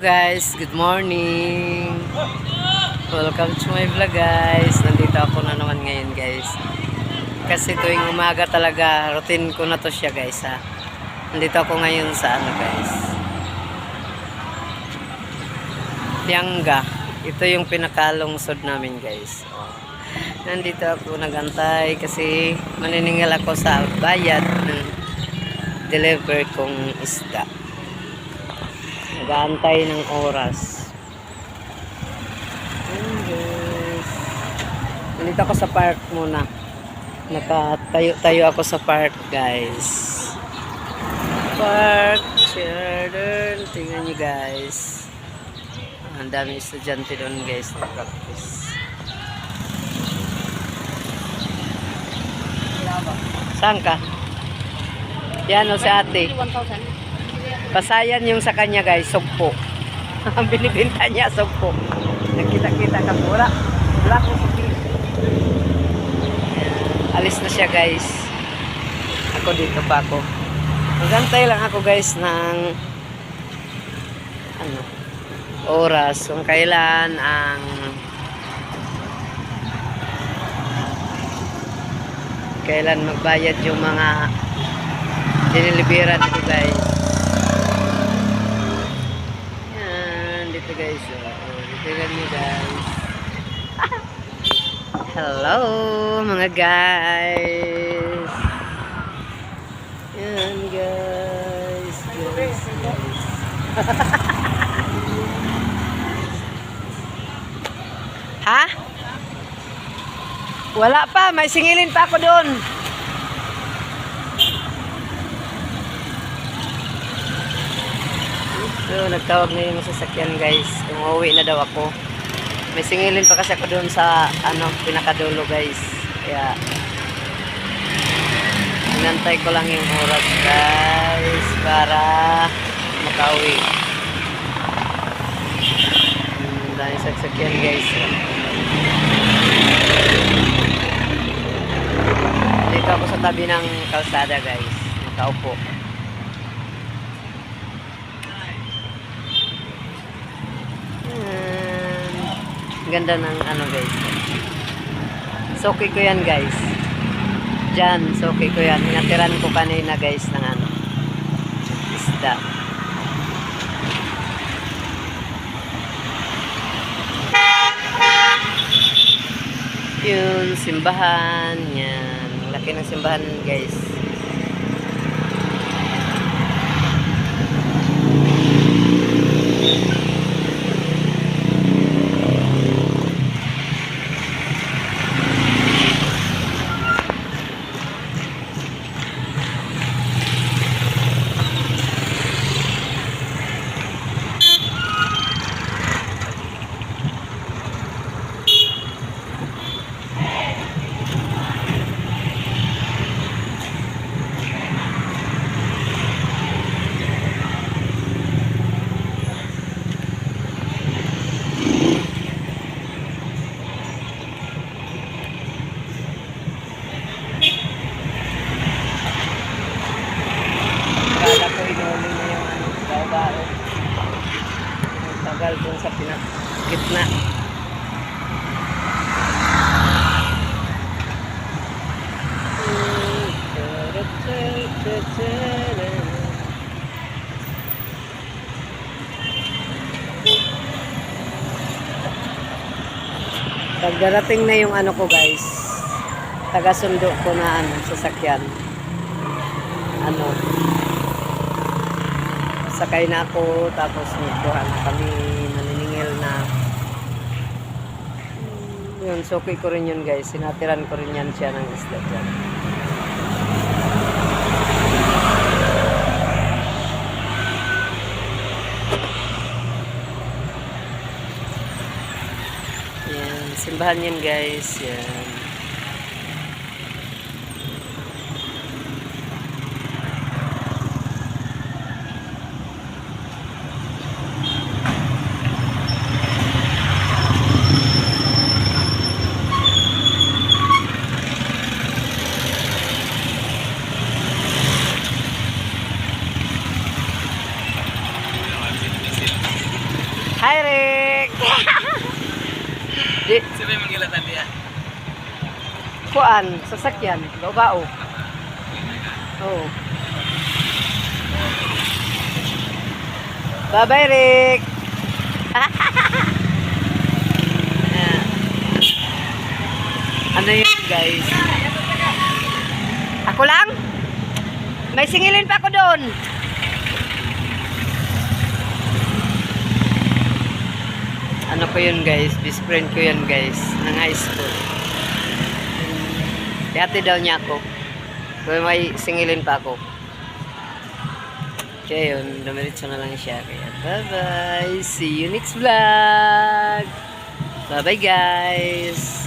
Guys, good morning. Welcome to my vlog guys. Nandito ako na naman ngayon guys. Kasi tuwing umaga talaga, routine ko na to siya guys ha. Nandito ako ngayon sa ano guys. Tiangga. Ito yung pinakalungsod namin guys. Oh. Nandito ako nagantay kasi maniningil ako sa bayad ng deliver kong isda. Nag-aantay ng oras. Ayan guys. Nandito ako sa park muna. Nakatayo-tayo ako sa park guys. Park, children. Tingnan nyo guys. Ang dami estudyante doon guys na practice. Saan ka? Yan o si ate. 1,000. Pasayan yung sa kanya guys, sugpo. Ang binibenta niya, sugpo. Nakita-kita ka suki. Ayan. Alis na siya guys. Ako dito pa ako. Magantay lang ako guys ng ano, oras kung kailan ang kailan magbayad yung mga diniliberan dito guys. Yan, dito guys. Oh, dito kami guys. Hello mga guys. Yan guys. guys, ha? Wala pa, may singilin pa ako doon. So, nagtawag na yung sasakyan guys. Kung uuwi na daw ako. May singilin pa kasi ako doon sa ano, pinakadulo guys. Kaya, inantay ko lang yung oras guys para makauwi. Hmm, dahil sasakyan guys. Dito ako sa tabi ng kalsada guys. Nakaupo. Ganda ng ano guys. Soki ko yan guys. Diyan, soki ko yan. Natiran ko kanina guys ng ano. Isda. Yun, simbahan. Yan. Laki ng simbahan guys. Kala ko inuli na yung ano, bao-bao. Ang tagal dun sa pinak gitna. Pag darating na yung ano ko guys, taga-sundo ko na ano, sasakyan. Ano. Sakay na ako tapos magkuha na kami naniningil na. Yun suki ko rin yun guys. Sinatiran ko rin yan siya ng isda dyan simbahan yan guys. Yan. Hi, Rick! Di, Sabi mong gilatan diya. kuan, sasakyan, bao Oh. Bye-bye, Rick! Ayan. ano yun, guys? Ako lang? May singilin pa ako doon. Ko yun guys? Best friend ko yun guys. Ng high school. Dati daw niya ako. Kaya may singilin pa ako. Kaya yun, dumiritso na lang siya. Kaya bye-bye. See you next vlog. Bye-bye guys.